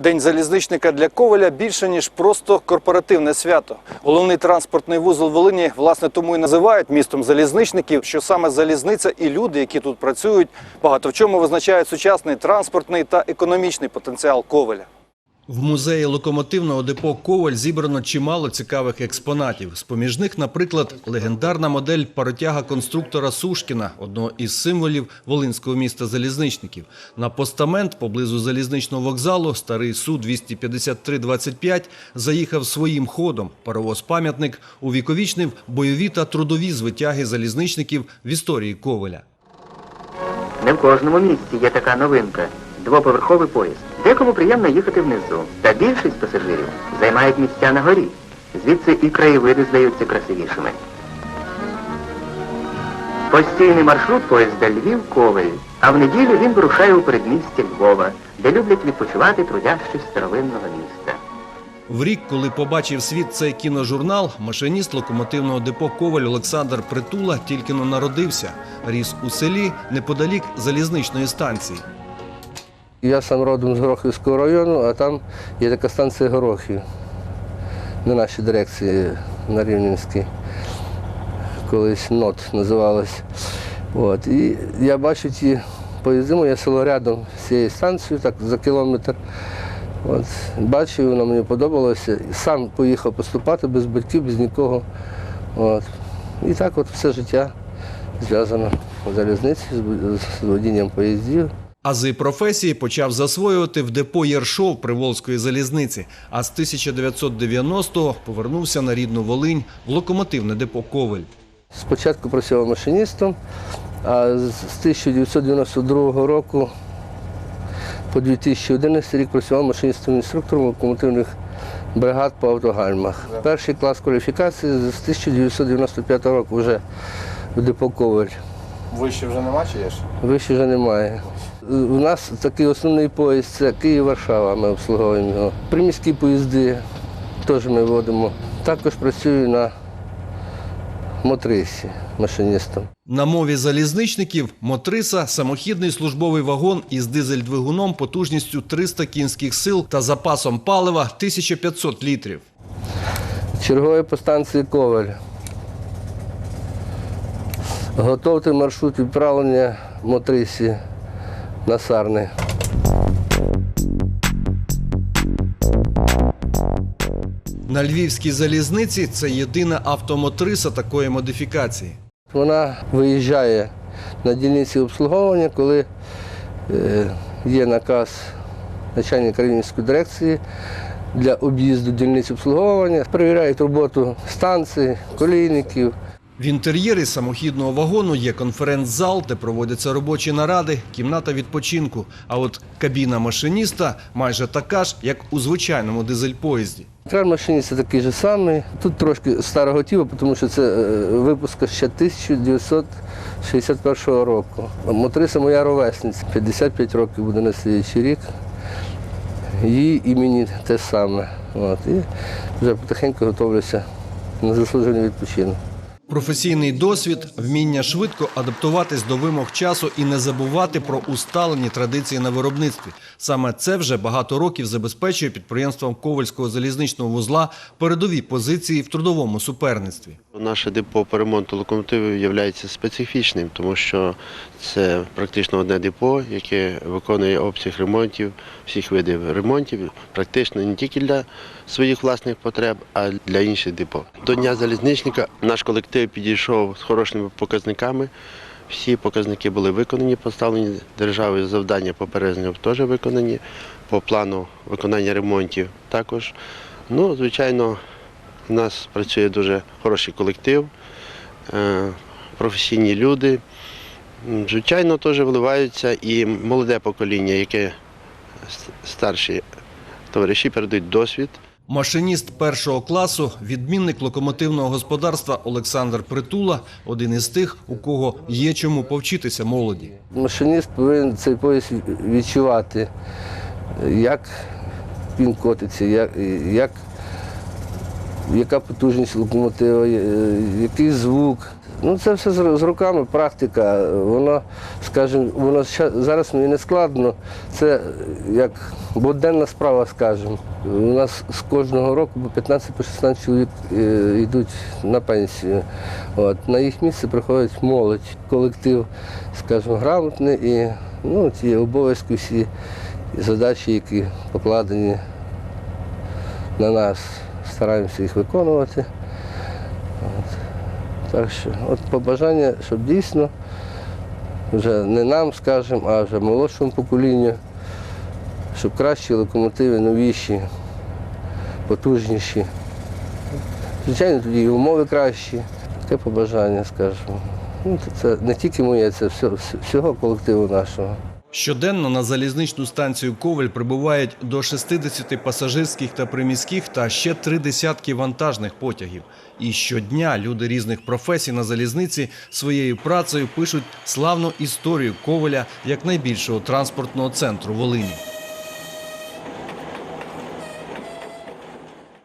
День залізничника для Коваля більше ніж просто корпоративне свято. Головний транспортний вузол Волині власне тому і називають містом залізничників, що саме залізниця і люди, які тут працюють, багато в чому визначають сучасний транспортний та економічний потенціал Коваля. В музеї локомотивного депо Коваль зібрано чимало цікавих експонатів. З поміж них, наприклад, легендарна модель паротяга конструктора Сушкіна, одного із символів волинського міста залізничників. На постамент поблизу залізничного вокзалу старий су 253-25 заїхав своїм ходом. Паровоз-пам'ятник увіковічнив бойові та трудові звитяги залізничників в історії Коваля. Не в кожному місці є така новинка двоповерховий поїзд. Декому приємно їхати внизу, та більшість пасажирів займають місця на горі. Звідси і краєвиди здаються красивішими. Постійний маршрут поїзда Львів-Ковель, а в неділю він вирушає у передмістя Львова, де люблять відпочивати трудящі старовинного міста. В рік, коли побачив світ цей кіножурнал, машиніст локомотивного депо Коваль Олександр Притула тільки но народився. Ріс у селі неподалік залізничної станції. Я сам родом з Горохівського району, а там є така станція Горохів на нашій дирекції на Рівненській. Колись НОТ називалась. От. І я бачу ті поїзди, моє село рядом з цією станцією, так за кілометр. От. Бачив, воно мені подобалося. Сам поїхав поступати без батьків, без нікого. От. І так от все життя зв'язано з залізниці, з водінням поїздів. Ази професії почав засвоювати в депо Єршов Приволзької залізниці, а з 1990-го повернувся на рідну Волинь в локомотивне депо Коваль. Спочатку працював машиністом, а з з 1992 року по 2011 рік працював машиністом інструктором локомотивних бригад по автогальмах. Перший клас кваліфікації з 1995 року вже в депо Коваль. Вище вже нема чи є? Вище вже немає. У нас такий основний поїзд це Київ-Варшава, ми обслуговуємо його. Приміські поїзди теж ми водимо. Також працюю на мотрисі машиністом. На мові залізничників Мотриса – самохідний службовий вагон із дизель-двигуном потужністю 300 кінських сил та запасом палива 1500 літрів. Черговий по станції Коваль. Готовте маршрут відправлення мотрисі на Сарни. На львівській залізниці це єдина автомотриса такої модифікації. Вона виїжджає на дільниці обслуговування, коли е, є наказ начальника Рівненської дирекції для об'їзду дільниць обслуговування. Перевіряють роботу станцій, колійників. В інтер'єрі самохідного вагону є конференц-зал, де проводяться робочі наради, кімната відпочинку. А от кабіна машиніста майже така ж, як у звичайному дизель-поїзді. Кран машиніста такий же самий. Тут трошки старого тіла, тому що це е, випуска ще 1961 року. Мотриса моя ровесниця, 55 років буде на слідчий рік. Її імені те саме. От. І вже потихеньку готовлюся на заслужений відпочинок. Професійний досвід, вміння швидко адаптуватись до вимог часу і не забувати про усталені традиції на виробництві. Саме це вже багато років забезпечує підприємствам Ковальського залізничного вузла передові позиції в трудовому суперництві. Наше депо по ремонту локомотивів є специфічним, тому що це практично одне депо, яке виконує обсяг ремонтів, всіх видів ремонтів, практично не тільки для своїх власних потреб, а для інших депо. До Дня залізничника наш колектив підійшов з хорошими показниками. Всі показники були виконані, поставлені державою завдання по теж виконані, по плану виконання ремонтів також. Ну, звичайно, у нас працює дуже хороший колектив, е, професійні люди. Звичайно, теж вливаються і молоде покоління, яке старші товариші передають досвід. Машиніст першого класу, відмінник локомотивного господарства Олександр Притула – один із тих, у кого є чому повчитися молоді. Машиніст повинен цей поїзд відчувати, як він котиться, як, як, яка потужність локомотива, е, який звук. Ну, це все з, руками, практика. Воно, скажімо, воно зараз мені не складно. Це як буденна справа, скажімо. У нас з кожного року по 15-16 чоловік е, йдуть на пенсію. От. На їх місце приходить молодь, колектив, скажімо, грамотний і ну, ті обов'язки всі задачі, які покладені на нас, стараємося їх виконувати. Так що, от побажання, щоб дійсно вже не нам, скажімо, а вже молодшому поколінню, щоб кращі локомотиви, новіші, потужніші. Звичайно, тоді і умови кращі. Таке побажання, скажімо. Ну, це не тільки моє, це всього колективу нашого. Щоденно на залізничну станцію Ковель прибувають до 60 пасажирських та приміських та ще три десятки вантажних потягів. І щодня люди різних професій на залізниці своєю працею пишуть славну історію Ковеля як найбільшого транспортного центру Волині.